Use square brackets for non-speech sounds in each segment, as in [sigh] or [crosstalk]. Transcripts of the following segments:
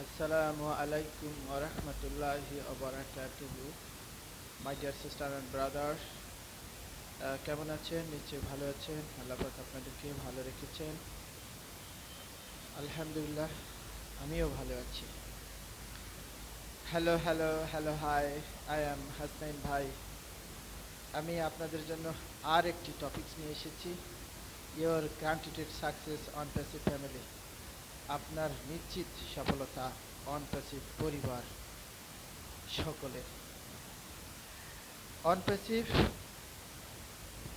Assalamu alaikum wa rahmatullahi wa barakatuhu. My dear কেমন আছেন? নিশ্চয়ই ভালো আছেন। আল্লাহ পাক আপনাদেরকে ভালো রেখেছেন। আলহামদুলিল্লাহ, আমিও ভালো আছি। Hello hello hello hi I am Hasnain ভাই। আমি আপনাদের জন্য আর একটি টপিকস নিয়ে এসেছি। Your granted success Onpassive family আপনার নিশ্চিত সফলতা অন পরিবার সকলের। অন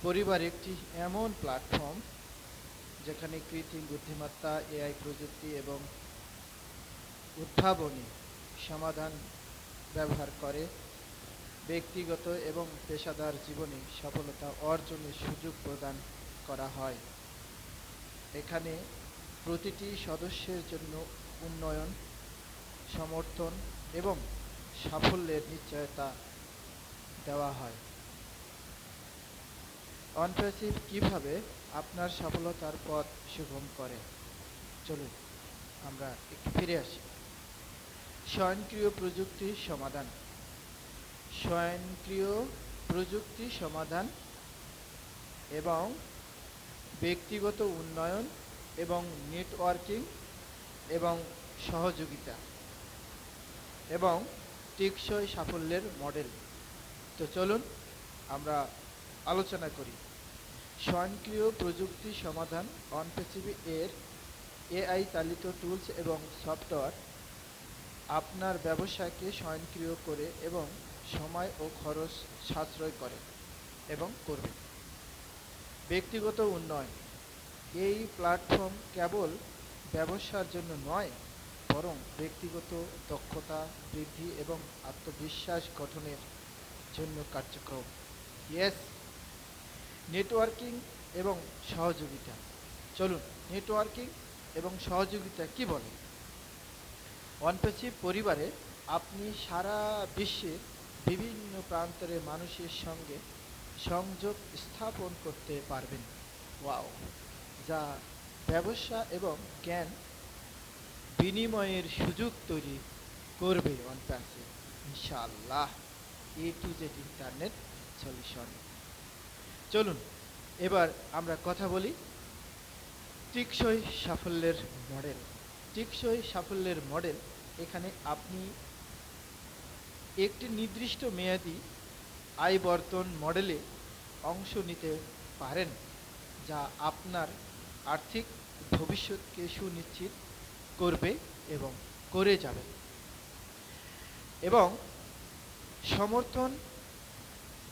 পরিবার একটি এমন প্ল্যাটফর্ম যেখানে কৃত্রিম বুদ্ধিমত্তা, এআই প্রযুক্তি এবং উদ্ভাবনী সমাধান ব্যবহার করে ব্যক্তিগত এবং পেশাদার জীবনে সফলতা অর্জনের সুযোগ প্রদান করা হয়। এখানে প্রতিটি সদস্যের জন্য উন্নয়ন, সমর্থন এবং সাফল্যের নিশ্চয়তা দেওয়া হয়। অনপ্যাসিভ কীভাবে আপনার সফলতার পথ সুগম করে? চলুন, আমরা একটু ফিরে আসি। স্বয়ংক্রিয় প্রযুক্তি সমাধান। স্বয়ংক্রিয় প্রযুক্তি সমাধান এবং ব্যক্তিগত উন্নয়ন এবং নেটওয়ার্কিং এবং সহযোগিতা এবং টেকসই সাফল্যের মডেল। তো চলুন, আমরা আলোচনা করি। স্বয়ংক্রিয় প্রযুক্তি সমাধান অন এর এআই চালিত টুলস এবং সফটওয়্যার আপনার ব্যবসাকে স্বয়ংক্রিয় করে এবং সময় ও খরচ সাশ্রয় করে এবং করবে। ব্যক্তিগত উন্নয়ন এই প্ল্যাটফর্ম কেবল ব্যবসার জন্য নয়, বরং ব্যক্তিগত দক্ষতা বৃদ্ধি এবং আত্মবিশ্বাস গঠনের জন্য কার্যক্রম। ইয়েস নেটওয়ার্কিং এবং সহযোগিতা। চলুন নেটওয়ার্কিং এবং সহযোগিতা কি বলে? অনপেসিভ পরিবারে আপনি সারা বিশ্বের বিভিন্ন প্রান্তরের মানুষের সঙ্গে সংযোগ স্থাপন করতে পারবেন। ওয়াও যা ব্যবসা এবং জ্ঞান বিনিময়ের সুযোগ তৈরি করবে অনপ্যাসিভ ইনশাআল্লাহ, A to Z internet solution. চলুন, এবার আমরা কথা বলি টিকসই সাফল্যের মডেল। টিকসই সাফল্যের মডেল এখানে আপনি একটি নির্দিষ্ট মেয়াদি আয়বর্তন মডেলে অংশ নিতে পারেন, যা আপনার আর্থিক ভবিষ্যৎকে সুনিশ্চিত করবে এবং করে যাবে। এবং সমর্থন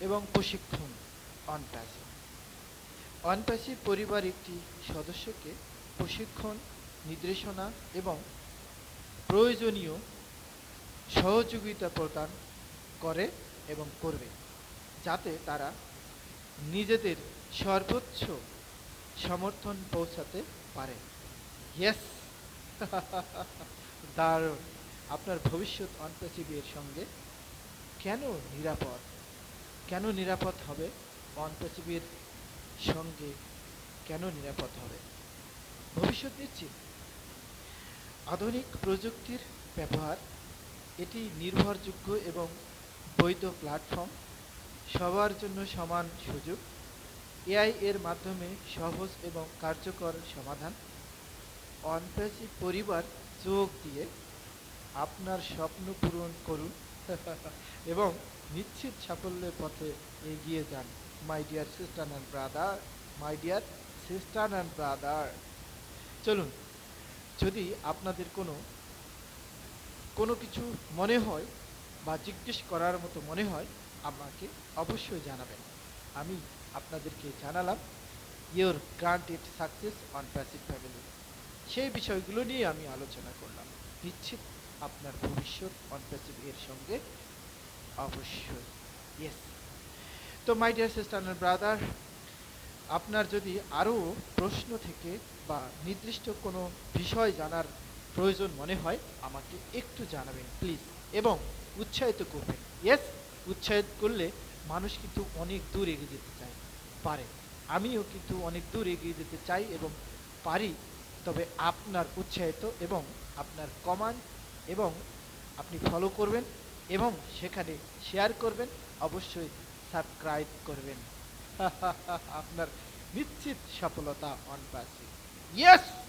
এবং প্রশিক্ষণ অনপ্যাসিভ অনপ্যাসিভ পরিবার একটি সদস্যকে প্রশিক্ষণ, নির্দেশনা এবং প্রয়োজনীয় সহযোগিতা প্রদান করে এবং করবে, যাতে তারা নিজেদের সর্বোচ্চ সমর্থন পৌঁছাতে পারে। ইয়েস [laughs] দারুণ। আপনার ভবিষ্যৎ অনপ্যাসিভের সঙ্গে কেন নিরাপদ? কেন নিরাপদ হবে? অনপ্যাসিভের সঙ্গে কেন নিরাপদ হবে? ভবিষ্যৎ নিশ্চিত। আধুনিক প্রযুক্তির ব্যবহার, এটি নির্ভরযোগ্য এবং বৈধ প্ল্যাটফর্ম, সবার জন্য সমান সুযোগ এআই এর মাধ্যমে সহজ এবং কার্যকর সমাধান অনপ্যাসিভ পরিবার যোগ দিয়ে আপনার স্বপ্ন পূরণ করুন [laughs] এবং নিশ্চিত সাফল্যের পথে এগিয়ে যান। My dear sister and brother my dear sister and brother চলুন, যদি আপনাদের কোনো কোনো কিছু মনে হয় বা জিজ্ঞেস করার মতো মনে হয়, আমাকে অবশ্যই জানাবেন। আমি আপনাদেরকে জানালাম your granted success Onpassive family সেই বিষয়গুলো নিয়ে আমি আলোচনা করলাম। নিশ্চিত আপনার ভবিষ্যৎ অন প্যাসিভ এর সঙ্গে অবশ্যই ইয়েস তো মাই ডিয়ার সিস্টার ব্রাদার আপনার যদি আরও প্রশ্ন থেকে বা নির্দিষ্ট কোনো বিষয় জানার প্রয়োজন মনে হয়, আমাকে একটু জানাবেন প্লিজ এবং উৎসাহিত করবেন ইয়েস উৎসাহিত করলে মানুষ কিন্তু অনেক দূর এগিয়ে যেতে চায়। পারে। আমিও কিন্তু অনেক দূর এগিয়ে যেতে চাই এবং পারি, তবে আপনার উৎসাহিত এবং আপনার কমান এবং আপনি ফলো করবেন এবং সেখানে শেয়ার করবেন, অবশ্যই সাবস্ক্রাইব করবেন। [laughs] আপনার নিশ্চিত সফলতা অন ইয়েস